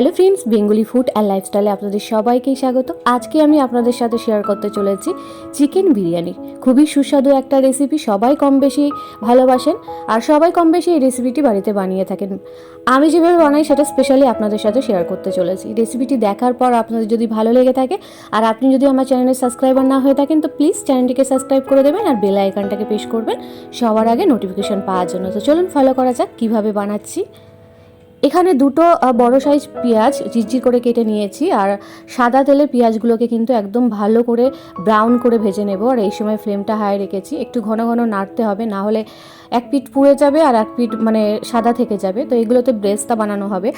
Hello friends, Bengali food and লাইফস্টাইলে আপনাদের সবাইকেই স্বাগত। আজকে আমি আপনাদের সাথে শেয়ার করতে চলেছি চিকেন বিরিয়ানি। খুবই সুস্বাদু একটা রেসিপি সবাই কম বেশি ভালোবাসেন আর সবাই কম বেশি এই রেসিপিটি বাড়িতে বানিয়ে থাকেন। আমি যেভাবে বানাই সেটা স্পেশালি আপনাদের সাথে শেয়ার করতে চলেছি। রেসিপিটি দেখার পর আপনাদের যদি ভালো লেগে থাকে আর আপনি যদি আমার চ্যানেলের সাবস্ক্রাইবার না হয়ে থাকেন, তো প্লিজ চ্যানেলটিকে সাবস্ক্রাইব করে দেবেন আর বেল আইকনটাকে প্রেস করবেন। সবার আগে নোটিফিকেশন পাওয়ার জন্য। তো চলুন ফলো করা যাক কীভাবে বানাচ্ছি। এখানে দুটো বড় সাইজ পেঁয়াজ ঝিরঝির করে কেটে নিয়েছি আর সাদা তেলে পেঁয়াজগুলোকে কিন্তু একদম ভালো করে ব্রাউন করে ভেজে নেব। আর এই সময় ফ্লেমটা হাই রেখেছি। একটু ঘন ঘন নাড়তে হবে, না হলে এক পিঠ পুড়ে যাবে আর এক পিঠ মানে সাদা থেকে যাবে। তো এগুলোতে ব্রেস্তা বানানো হবে।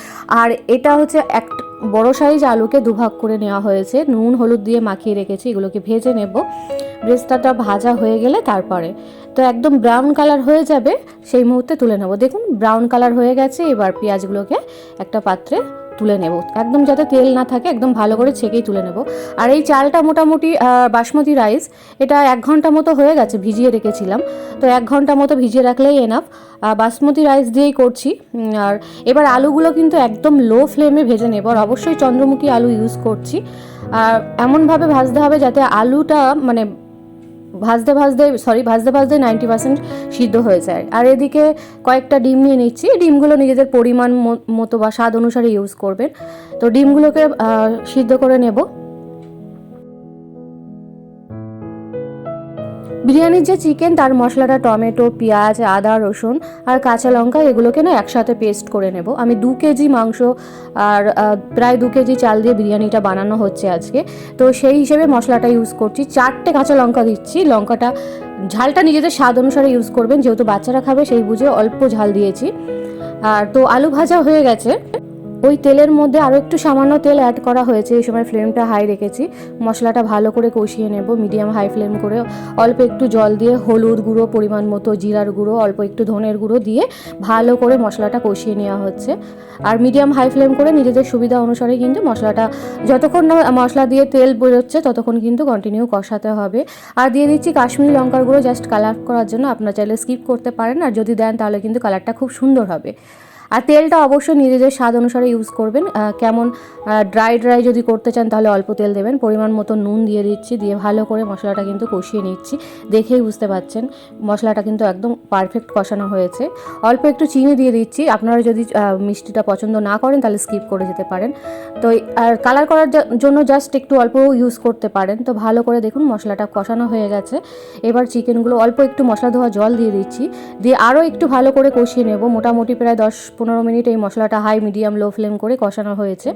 আর এটা হচ্ছে এক বড় সাইজ আলুকে দুভাগ করে নেওয়া হয়েছে। নুন, হলুদ দিয়ে মাখিয়ে রেখেছি, এগুলোকে ভেজে নেব। ব্রেস্তাটা ভাজা হয়ে গেলে তারপরে তো একদম ব্রাউন কালার হয়ে যাবে, সেই মুহূর্তে তুলে নেব। দেখুন, ব্রাউন কালার হয়ে গেছে। এবার পেঁয়াজগুলোকে একটা পাত্রে তুলে নেব। একদম যাতে তেল না থাকে, একদম ভালো করে ছেঁকেই তুলে নেব। আর এই চালটা মোটামুটি বাসমতি রাইস, এটা এক ঘণ্টা মতো হয়ে গেছে, ভিজিয়ে রেখেছিলাম। তো এক ঘণ্টা মতো ভিজিয়ে রাখলেই এনাফ বাসমতি রাইস দিয়েই করছি। আর এবার আলুগুলো কিন্তু একদম লো ফ্লেমে ভেজে নেব। আর অবশ্যই চন্দ্রমুখী আলু ইউজ করছি। আর এমনভাবে ভাজতে হবে যাতে আলুটা মানে ভাজতে ভাজতে সরি ভাজতে ভাজতে নাইনটি পার্সেন্ট সিদ্ধ হয়ে যায়। আর এদিকে কয়েকটা ডিম নিয়ে নিচ্ছি। ডিমগুলো নিজেদের পরিমাণ মতো বা স্বাদ অনুসারে ইউজ করবেন। তো ডিমগুলোকে সিদ্ধ করে নেব। বিরিয়ানির যে চিকেন তার মশলাটা টমেটো, পেঁয়াজ, আদা, রসুন আর কাঁচা লঙ্কা, এগুলোকে না একসাথে পেস্ট করে নেব। আমি দু কেজি মাংস আর প্রায় দু কেজি চাল দিয়ে বিরিয়ানিটা বানানো হচ্ছে আজকে। তো সেই হিসেবে মশলাটা ইউজ করছি। চারটে কাঁচা লঙ্কা দিচ্ছি। লঙ্কাটা, ঝালটা নিজেদের স্বাদ অনুসারে ইউজ করবেন। যেহেতু বাচ্চারা খাবে, সেই বুঝে অল্প ঝাল দিয়েছি। আর তো আলু ভাজা হয়ে গেছে। ওই তেলের মধ্যে আরও একটু সামান্য তেল অ্যাড করা হয়েছে, এই সময় ফ্লেমটা হাই রেখেছি। মশলাটা ভালো করে কষিয়ে নেব মিডিয়াম হাই ফ্লেম করে। অল্প একটু জল দিয়ে হলুদ গুঁড়ো পরিমাণ মতো, জিরার গুঁড়ো, অল্প একটু ধনের গুঁড়ো দিয়ে ভালো করে মশলাটা কষিয়ে নেওয়া হচ্ছে। আর মিডিয়াম হাই ফ্লেম করে নিজেদের সুবিধা অনুসারে কিন্তু মশলাটা, যতক্ষণ না মশলা দিয়ে তেল বেরোচ্ছে, ততক্ষণ কিন্তু কন্টিনিউ কষাতে হবে। আর দিয়ে দিচ্ছি কাশ্মীরি লঙ্কার গুঁড়ো জাস্ট কালার করার জন্য, আপনারা চাইলে স্কিপ করতে পারেন। আর যদি দেন, তাহলে কিন্তু কালারটা খুব সুন্দর হবে। আর তেলটা অবশ্যই নিজেদের স্বাদ অনুসারে ইউজ করবেন। কেমন ড্রাই ড্রাই যদি করতে চান তাহলে অল্প তেল দেবেন। পরিমাণ মতো নুন দিয়ে দিচ্ছি, দিয়ে ভালো করে মশলাটা কিন্তু কষিয়ে নিচ্ছি। দেখেই বুঝতে পাচ্ছেন, মশলাটা কিন্তু একদম পারফেক্ট কষানো হয়েছে। অল্প একটু চিনি দিয়ে দিচ্ছি। আপনারা যদি মিষ্টিটা পছন্দ না করেন তাহলে স্কিপ করে যেতে পারেন। তো, আর কালার করার জন্য জাস্ট একটু অল্প ইউজ করতে পারেন। তো ভালো করে দেখুন মশলাটা কষানো হয়ে গেছে। এবার চিকেনগুলো অল্প একটু মশলা ধোয়া জল দিয়ে দিচ্ছি। দিয়ে আরও একটু ভালো করে কষিয়ে নেব। মোটামুটি প্রায় দশ পনেরো মিনিট এই মশলাটা হাই, মিডিয়াম, লো ফ্লেম করে কষানো হয়েছে।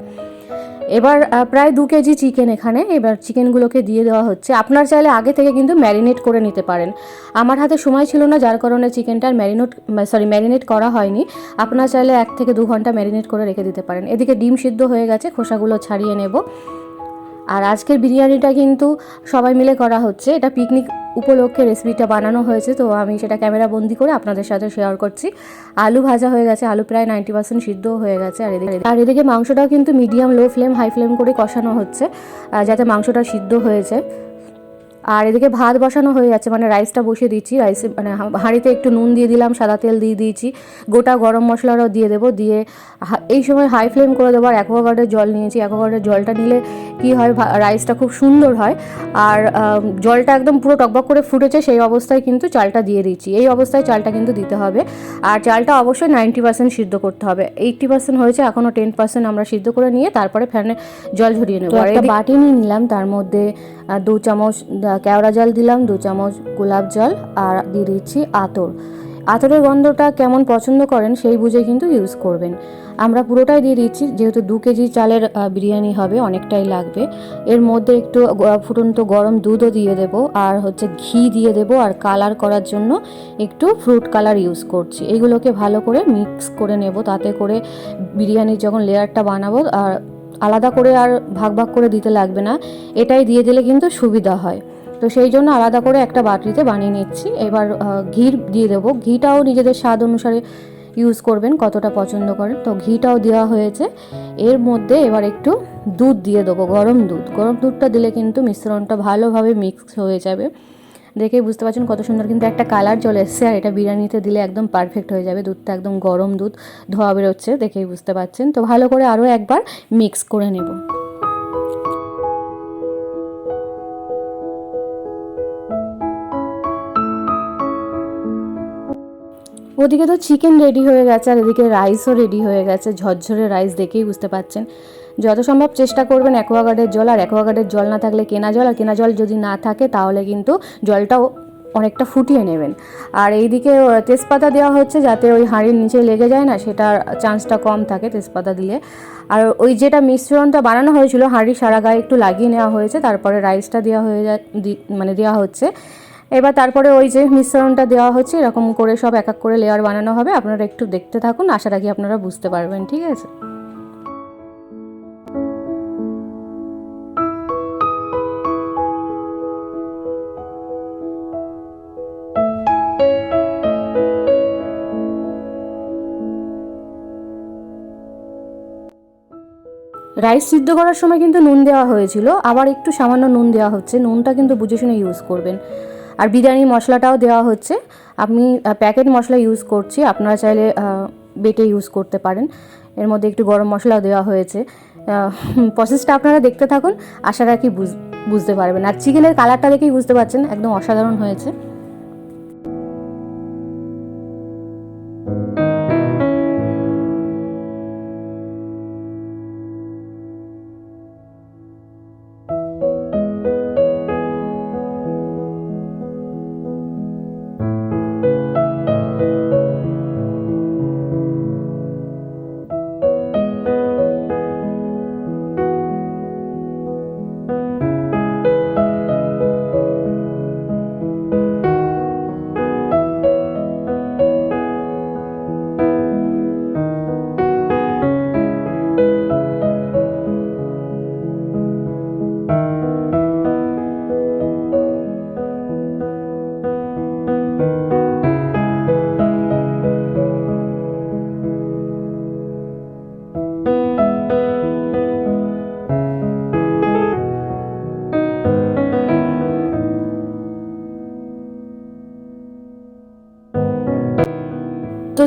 এবার প্রায় দু কেজি চিকেন এখানে। এবার চিকেনগুলোকে দিয়ে দেওয়া হচ্ছে। আপনার চাইলে আগে থেকে কিন্তু ম্যারিনেট করে নিতে পারেন। আমার হাতে সময় ছিল না, যার কারণে চিকেনটার ম্যারিনেট সরি, ম্যারিনেট করা হয়নি। আপনার চাইলে এক থেকে দু ঘণ্টা ম্যারিনেট করে রেখে দিতে পারেন। এদিকে ডিম সিদ্ধ হয়ে গেছে, খোসাগুলো ছাড়িয়ে নেব। আর আজকের বিরিয়ানিটা কিন্তু সবাই মিলে করা হচ্ছে। এটা পিকনিক উপলক্ষে রেসিপিটা বানানো হয়েছে, তো আমি সেটা ক্যামেরা বন্দি করে আপনাদের সাথে শেয়ার করছি। আলু ভাজা হয়ে গেছে, আলু প্রায় নাইনটি পার্সেন্ট সিদ্ধ হয়ে গেছে, আর এদিকে আর এদিকে মাংসটাও কিন্তু medium low flame high flame করে কষানো হচ্ছে যাতে মাংসটা সিদ্ধ হয়েছে আর এদিকে ভাত বসানো হয়ে যাচ্ছে মানে রাইসটা বসিয়ে দিচ্ছি। রাইস মানে হাঁড়িতে একটু নুন দিয়ে দিলাম সাদা তেল দিয়ে দিয়েছি। গোটা গরম মশলাটাও দিয়ে দেবো দিয়ে এই সময় হাই ফ্লেম করে দেবো আর অ্যাকোয়াগার্ডের জল নিয়েছি। অ্যাকোয়াগার্ডের জলটা নিলে কি হয় রাইসটা খুব সুন্দর হয়। আর জলটা একদম পুরো টকবক করে ফুটেছে সেই অবস্থায় কিন্তু চালটা দিয়ে দিচ্ছি। এই অবস্থায় চালটা কিন্তু দিতে হবে। আর চালটা অবশ্যই নাইনটি পার্সেন্ট সিদ্ধ করতে হবে। এইটটি পার্সেন্ট হয়েছে এখনও টেন পার্সেন্ট আমরা সিদ্ধ করে নিয়ে তারপরে ফ্যানে জল ঝরিয়ে নেব। আর একটা বাটি নিয়ে নিলাম তার মধ্যে দু চামচ কেওড়া জল দিলাম, দু চামচ গোলাপ জল আর দিয়ে দিচ্ছি আতর। আতরের গন্ধটা কেমন পছন্দ করেন সেই বুঝে কিন্তু ইউজ করবেন। আমরা পুরোটাই দিয়ে দিচ্ছি, যেহেতু দু কেজি চালের বিরিয়ানি হবে, অনেকটাই লাগবে। এর মধ্যে একটু ফুটন্ত গরম দুধও দিয়ে দেব, আর হচ্ছে ঘি দিয়ে দেব, আর কালার করার জন্য একটু ফ্রুট কালার ইউজ করছি। এইগুলোকে ভালো করে মিক্স করে নেব, তাতে করে বিরিয়ানির যখন লেয়ারটা বানাবো, আর আলাদা করে আর ভাগ ভাগ করে দিতে লাগবে না, এটাই দিয়ে দিলে কিন্তু সুবিধা হয়। তো সেই জন্য আলাদা করে একটা বাটিতে বানিয়ে নিচ্ছি। এবার ঘি দিয়ে দেবো। ঘিটাও নিজেদের স্বাদ অনুসারে ইউজ করবেন কতটা পছন্দ করেন তো ঘিটাও দেওয়া হয়েছে। এর মধ্যে এবার একটু দুধ দিয়ে দেবো, গরম দুধ। গরম দুধটা দিলে কিন্তু মিশ্রণটা ভালোভাবে মিক্স হয়ে যাবে। দেখেই বুঝতে পারছেন কত সুন্দর কিন্তু একটা কালার চলে এসছে, আর এটা বিরিয়ানিতে দিলে একদম পারফেক্ট হয়ে যাবে, দুধটা একদম গরম দুধ, ধোয়া বেরোচ্ছে, দেখেই বুঝতে পারছেন। তো ভালো করে আরও একবার মিক্স করে নেব। ওদিকে তো চিকেন রেডি হয়ে গেছে, আর এদিকে রাইসও রেডি হয়ে গেছে, ঝরঝরে রাইস দেখেই বুঝতে পাচ্ছেন যত সম্ভব চেষ্টা করবেন অ্যাকোয়াগার্ডের জল, আর অ্যাকোয়াগার্ডের জল না থাকলে কেনা জল, আর কেনা জল যদি না থাকে তাহলে কিন্তু জলটাও অনেকটা ফুটিয়ে নেবেন। আর এইদিকে তেজপাতা দেওয়া হচ্ছে যাতে ওই হাঁড়ির নিচে লেগে যায় না, সেটার চান্সটা কম থাকে তেজপাতা দিলে। আর ওই যেটা মিশ্রণটা বানানো হয়েছিল হাঁড়ির সারা গায়ে একটু লাগিয়ে নেওয়া হয়েছে, তারপরে রাইসটা দেওয়া হয়ে যা দি- মানে দেওয়া হচ্ছে। এবার তারপরে ওই যে মিশ্রণটা দেওয়া হচ্ছে, এরকম করে সব এক এক করে লেয়ার বানানো হবে। আপনারা একটু দেখতে থাকুন, আশা রাখি আপনারা বুঝতে পারবেন, ঠিক আছে? রাইস সিদ্ধ করার সময় কিন্তু নুন দেওয়া হয়েছিল, আবার একটু সামান্য নুন দেওয়া হচ্ছে। নুনটা কিন্তু বুঝে শুনে ইউজ করবেন। আর বিরিয়ানি মশলাটাও দেওয়া হচ্ছে। আমি প্যাকেট মশলা ইউজ করছি, আপনারা চাইলে বেটে ইউজ করতে পারেন। এর মধ্যে একটু গরম মশলাও দেওয়া হয়েছে। প্রসেসটা আপনারা দেখতে থাকুন, আশা রাখি বুঝ- বুঝতে পারবেন। আর চিকেনের কালারটা দেখেই বুঝতে পারছেন, একদম অসাধারণ হয়েছে।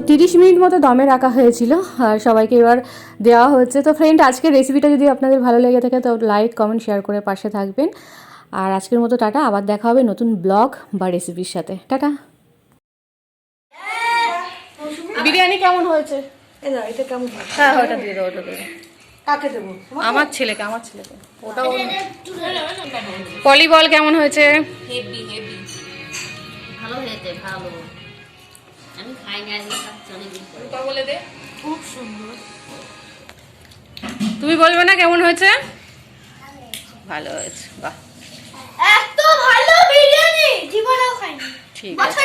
তিরিশ মিনিট মতো দমে রাখা হয়েছিল আর সবাইকে এবার দেওয়া হচ্ছে। তো ফ্রেন্ড আজকের রেসিপিটা যদি আপনাদের ভালো লেগে থাকে তো লাইক কমেন্ট শেয়ার করে পাশে থাকবেন। আর আজকের মতো টাটা আবার দেখা হবে নতুন ব্লগ বা রেসিপির সাথে। টাটা। বিরিয়ানি কেমন হয়েছে? এই এটা কেমন হ্যাঁ ওটা দিয়ে দাও ওটা দিয়ে কাকে দেবো? আমার ছেলেকে আমার ছেলেকে। ওটাও পলি বল কেমন হয়েছে? হেভি হেভি ভালো হয়েছে ভালো। আমি বলে দে। খুব সুন্দর। তুমি বলবে না কেমন হয়েছে? ভালো হয়েছে বাহ। এত ভালো ঠিক আছে।